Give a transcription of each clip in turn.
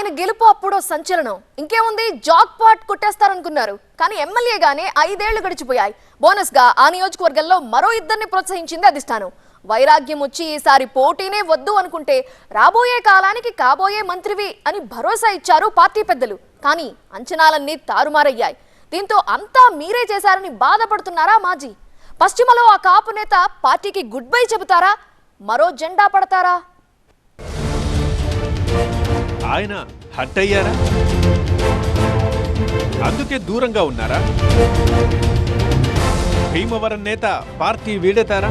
ఆయన గెలుపు అప్పుడు సంచలనం. ఇంకేముంది? జాక్ పాట్ కొట్టేస్తారనుకున్నారు. కానీ ఎమ్మెల్యేగానే ఐదేళ్ళు గడిచిపోయాయి. బోనస్గా ఆ నియోజకవర్గంలో మరో ఇద్దరిని ప్రోత్సహించింది అధిష్టానం. వైరాగ్యం వచ్చి ఈసారి పోటీనే వద్దు అనుకుంటే రాబోయే కాలానికి కాబోయే మంత్రివి అని భరోసా ఇచ్చారు పార్టీ పెద్దలు. కానీ అంచనాలన్నీ తారుమారయ్యాయి. దీంతో అంతా మీరే చేశారని బాధపడుతున్నారా మాజీ? పశ్చిమలో ఆ కాపు నేత పార్టీకి గుడ్ బై చెబుతారా? మరో జెండా పడతారా? ఆయన హట్ అయ్యారా? అందుకే దూరంగా ఉన్నారా? భీమవరం నేత పార్టీ వీడతారా?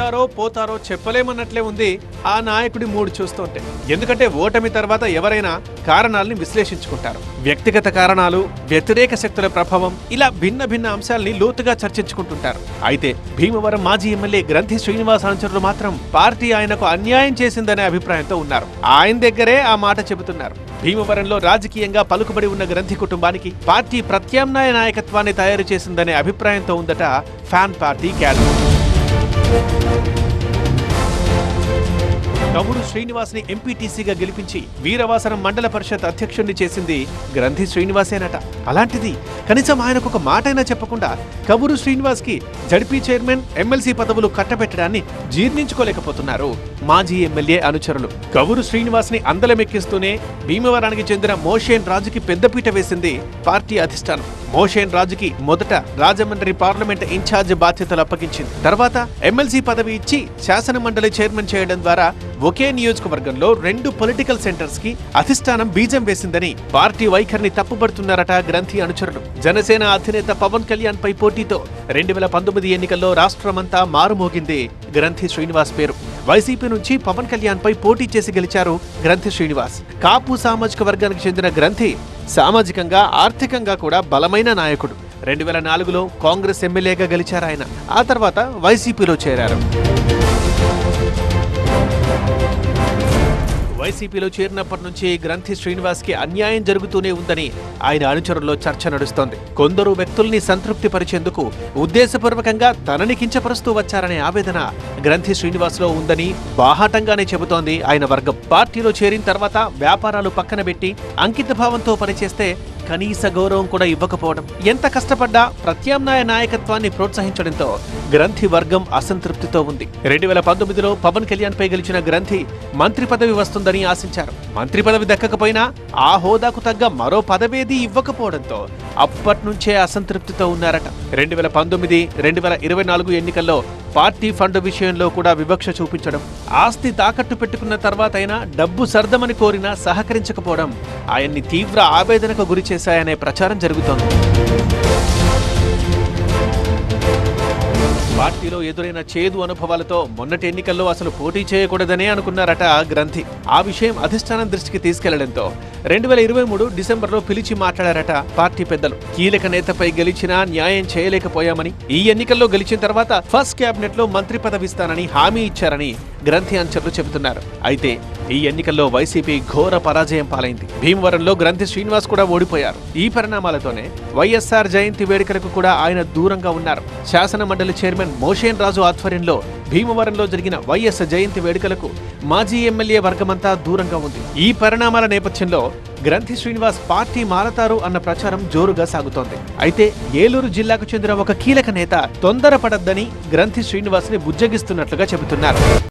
ఉంటారో పోతారో చెప్పలేమన్నట్లే ఉంది ఆ నాయకుడి మూడు చూస్తుంటే. ఎందుకంటే ఓటమి తర్వాత ఎవరైనా కారణాలని విశ్లేషించుకుంటారు. వ్యక్తిగత కారణాలు వ్యతిరేక శక్తుల ప్రభావం ఇలా భిన్న భిన్న అంశాల్ని లోతుగా చర్చించుకుంటుంటారు. అయితే భీమవరం మాజీ ఎమ్మెల్యే గ్రంథి శ్రీనివాస్ అనుచరులు మాత్రం పార్టీ ఆయనకు అన్యాయం చేసిందనే అభిప్రాయంతో ఉన్నారు. ఆయన దగ్గరే ఆ మాట చెబుతున్నారు. భీమవరంలో రాజకీయంగా పలుకుబడి ఉన్న గ్రంథి కుటుంబానికి పార్టీ ప్రత్యామ్నాయ నాయకత్వాన్ని తయారు చేసిందనే అభిప్రాయంతో ఉందట ఫ్యాన్ పార్టీ క్యాడర్. కవుడు శ్రీనివాస్ని ఎంపీటీసీగా గెలిపించి వీరవాసనం మండల పరిషత్ అధ్యక్షుణ్ణి చేసింది గ్రంథి శ్రీనివాసేనట. అలాంటిది కనీసం ఆయనకు ఒక మాటైనా చెప్పకుండా కబురు శ్రీనివాస్కి జడ్పీ చైర్మన్ ఎమ్మెల్సీ పదవులు కట్టబెట్టడాన్ని జీర్ణించుకోలేకపోతున్నారు. మాజీ ఎమ్మెల్యే అనుచరులు. కవురు శ్రీనివాస్ని అందలమెక్కిస్తూనే భీమవరానికి చెందిన మోషేన్ రాజుకి పెద్దపీట వేసింది పార్టీ అధిష్టానం. మోషేన్ రాజుకి మొదట రాజమండ్రి పార్లమెంట్ ఇన్ఛార్జ్ బాధ్యతలు అప్పగించింది. తర్వాత ఎమ్మెల్సీ పదవి ఇచ్చి శాసన మండలి చైర్మన్ చేయడం ద్వారా ఒకే నియోజకవర్గంలో రెండు పొలిటికల్ సెంటర్స్కి అధిష్టానం బీజం వేసిందని పార్టీ వైఖరిని తప్పుపడుతున్నారట గ్రంథి అనుచరులు. జనసేన అధినేత పవన్ కళ్యాణ్ పై పోటీతో రెండు వేల పంతొమ్మిది ఎన్నికల్లో రాష్ట్రమంతా మారుమోగింది గ్రంథి శ్రీనివాస్ పేరు. వైసీపీ నుంచి పవన్ కళ్యాణ్ పై పోటీ చేసి గెలిచారు గ్రంథి శ్రీనివాస్. కాపు సామాజిక వర్గానికి చెందిన గ్రంథి సామాజికంగా ఆర్థికంగా కూడా బలమైన నాయకుడు. రెండు వేల నాలుగులో కాంగ్రెస్ ఎమ్మెల్యేగా గెలిచారు ఆయన. ఆ తర్వాత వైసీపీలో చేరారు. వైసీపీలో చేరినప్పటి నుంచి గ్రంథి శ్రీనివాస్కి అన్యాయం జరుగుతూనే ఉందని ఆయన అనుచరుల్లో చర్చ నడుస్తోంది. కొందరు వ్యక్తుల్ని సంతృప్తి పరిచేందుకు ఉద్దేశపూర్వకంగా తనని కించపరుస్తూ వచ్చారనే ఆవేదన గ్రంథి శ్రీనివాస్లో ఉందని బాహాటంగానే చెబుతోంది ఆయన వర్గం. పార్టీలో చేరిన తర్వాత వ్యాపారాలు పక్కన పెట్టి అంకిత భావంతో పనిచేస్తే కనీస గౌరవం కూడా ఇవ్వకపోవడం ఎంత కష్టపడ్డా ప్రత్యామ్నాయ నాయకత్వాన్ని ప్రోత్సహించడంతో గ్రంథి వర్గం అసంతృప్తితో ఉంది. రెండు వేల పంతొమ్మిదిలో పవన్ కళ్యాణ్ పై గెలిచిన గ్రంథి మంత్రి పదవి వస్తుందని ఆశించారు. మంత్రి పదవి దక్కకపోయినా ఆ హోదాకు తగ్గ మరో పదవేది ఇవ్వకపోవడంతో అప్పటి నుంచే అసంతృప్తితో ఉన్నారట. రెండు వేల పంతొమ్మిది రెండు వేల ఇరవై నాలుగు ఎన్నికల్లో పార్టీ ఫండ్ విషయంలో కూడా వివక్ష చూపించడం ఆస్తి తాకట్టు పెట్టుకున్న తర్వాతైనా డబ్బు సర్దమని కోరినా సహకరించకపోవడం ఆయన్ని తీవ్ర ఆవేదనకు గురి చేశాయనే ప్రచారం జరుగుతోంది. పార్టీలో ఎదురైన చేదు అనుభవాలతో మొన్నటి ఎన్నికల్లో అసలు పోటీ చేయకూడదనే అనుకున్నారట గ్రంథి. ఆ విషయం అధిష్టానం దృష్టికి తీసుకెళ్ళడంతో రెండు వేల ఇరవై మూడు డిసెంబర్లో పిలిచి మాట్లాడారట పార్టీ పెద్దలు. కీలక నేతపై గెలిచినా న్యాయం చేయలేకపోయామని ఈ ఎన్నికల్లో గెలిచిన తర్వాత ఫస్ట్ క్యాబినెట్లో మంత్రి పదవి ఇస్తానని హామీ ఇచ్చారని గ్రంథి అంచర్లు చెబుతున్నారు. అయితే ఈ ఎన్నికల్లో వైసీపీ ఘోర పరాజయం పాలైంది. భీమవరంలో గ్రంథి శ్రీనివాస్ కూడా ఓడిపోయారు. ఈ పరిణామాలతోనే వైఎస్ఆర్ జయంతి వేడుకలకు కూడా ఆయన దూరంగా ఉన్నారు. శాసన మండలి చైర్మన్ మోషేన్ రాజు ఆధ్వర్యంలో భీమవరంలో జరిగిన వైఎస్ జయంతి వేడుకలకు మాజీ ఎమ్మెల్యే వర్గమంతా దూరంగా ఉంది. ఈ పరిణామాల నేపథ్యంలో గ్రంథి శ్రీనివాస్ పార్టీ మారతారు అన్న ప్రచారం జోరుగా సాగుతోంది. అయితే ఏలూరు జిల్లాకు చెందిన ఒక కీలక నేత తొందరపడద్దని గ్రంథి శ్రీనివాస్ని బుజ్జగిస్తున్నట్లుగా చెబుతున్నారు.